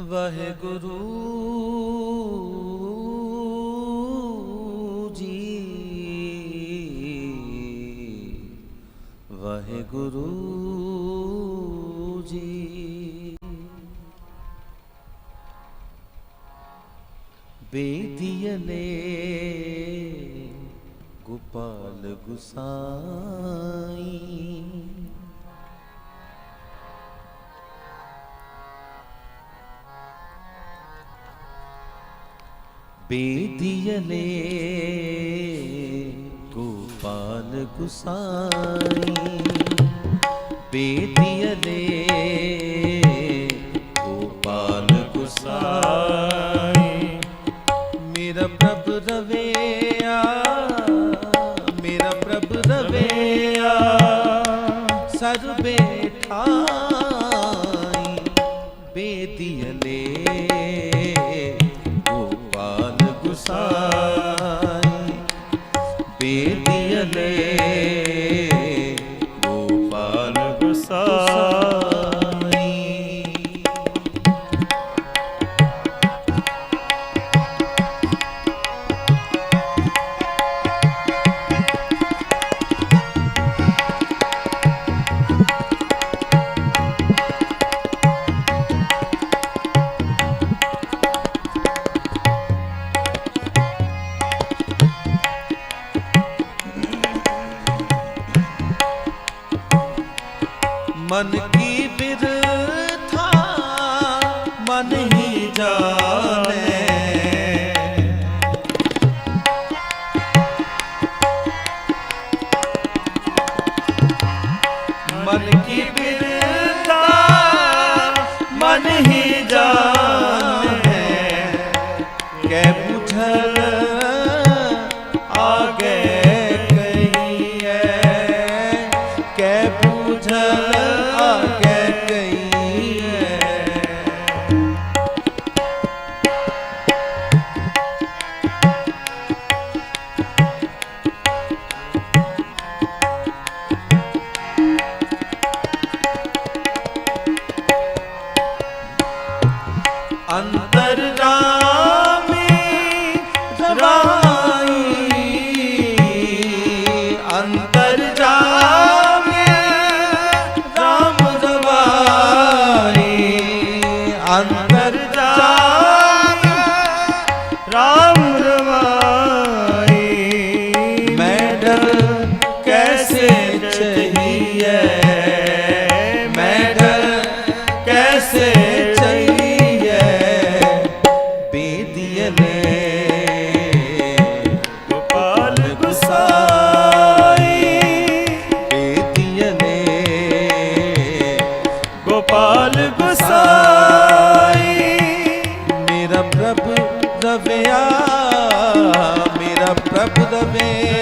ਵਾਹਿਗੁਰੂ ਜੀ। ਵਾਹਿਗੁਰੂ ਜੀ। ਬੇਦੀਨੇ ਗੋਪਾਲ ਗੁਸਾਈ। ಬೇದಿಯಲೇ ಗೋಪಾಲ ಕುಸಾಯಿ ಬೇದಿಯಲೇ ਮਨ ਕੀ ਦਬਿਆ ਮੇਰਾ ਪ੍ਰਭ ਦਵੇ।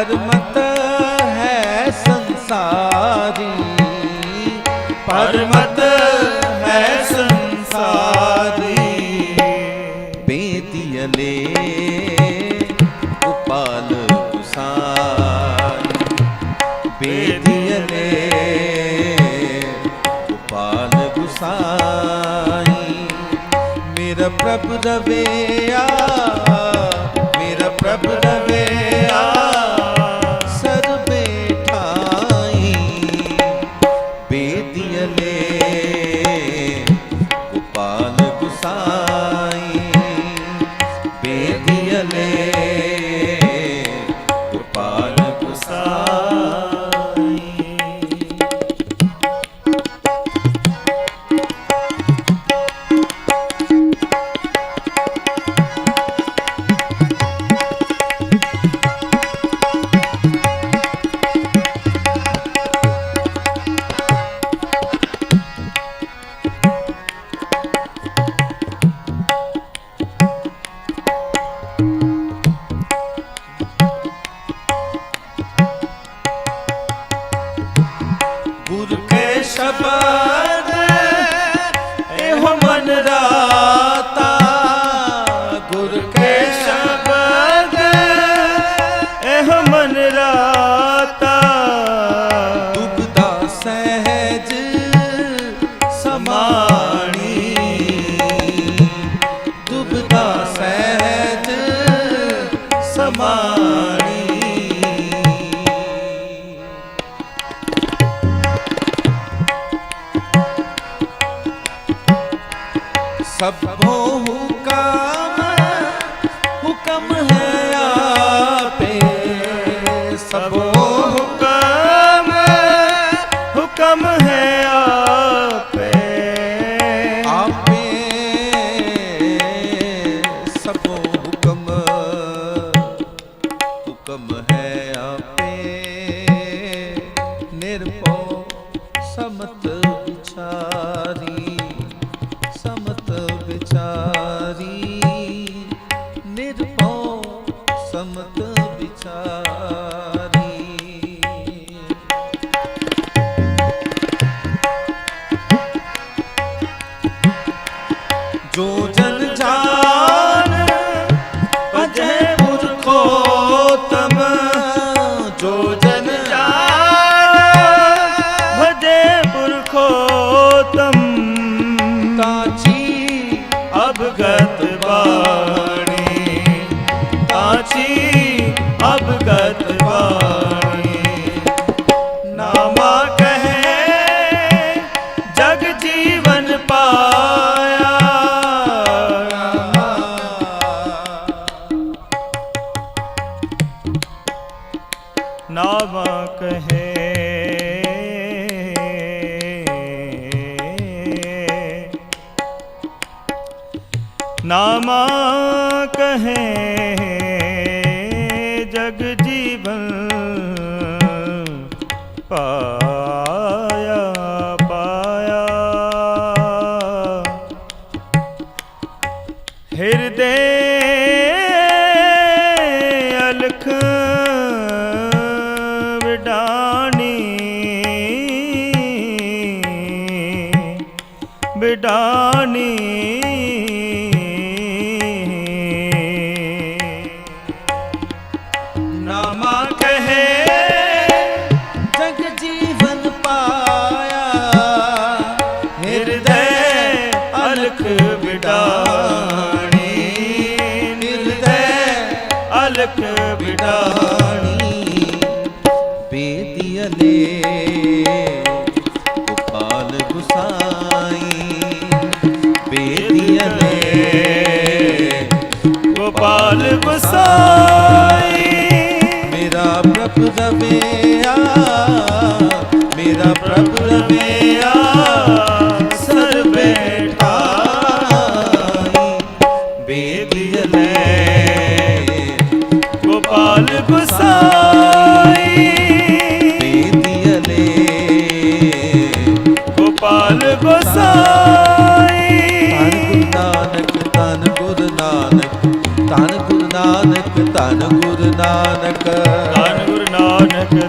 ਪਰਮਤ ਹੈ ਸੰਸਾਰੀ। ਪਰਮਤ ਹੈ ਸੰਸਾਰੀ। ਬੇਤੀ ਅਲੇ ਉਪਾਲ ਉਸਾਰ। ਬੇਤੀ ਅਲੇ ਉਪਾਲ ਗੁਸਾਈ ਮੇਰਾ ਪ੍ਰਭ ਦਵੇਆ ਮੇਰਾ ਪ੍ਰਭ ਦਵੇ समानी सब समत विचार ਨਾਮ ਕਹੇ। ਨਾਮ ਕਹੇ ਜਗ ਜੀਵਨ ਪਾਇਆ ਗੋਪਾਲ ਗੁਸਾਈ ਬੇਦੀਲੇ ਗੋਪਾਲ ਗੁਸਾਈ। ਮੇਰਾ ਪ੍ਰਭ ਰਵਿਆ ਮੇਰਾ ਪ੍ਰਭ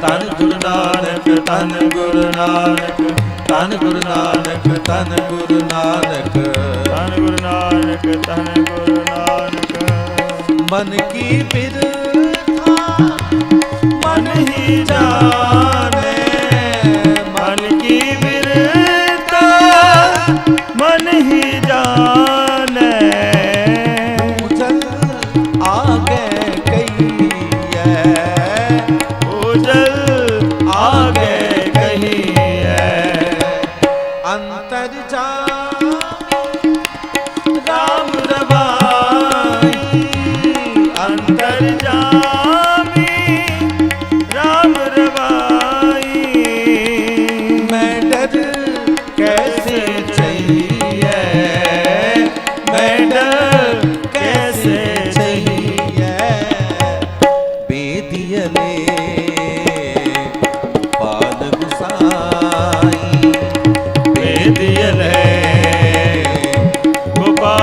ਧੰਨ ਗੁਰੂ ਨਾਨਕ ਧੰਨ ਗੁਰੂ ਨਾਨਕ ਧੰਨ ਗੁਰੂ ਨਾਨਕ ਧੰਨ ਗੁਰੂ ਨਾਨਕ। ਧੰਨ ਗੁਰੂ ਨਾਨਕ ਧੰਨ ਗੁਰੂ ਨਾਨਕ। ਧੰਨ ਗੁਰੂ ਨਾਨਕ ਮਨ ਕੀ ਬਿਰਥਾ ਮਨ ਹੀ ਜਾਣੇ।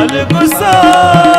ਨਾਲ ਗੁਸਾ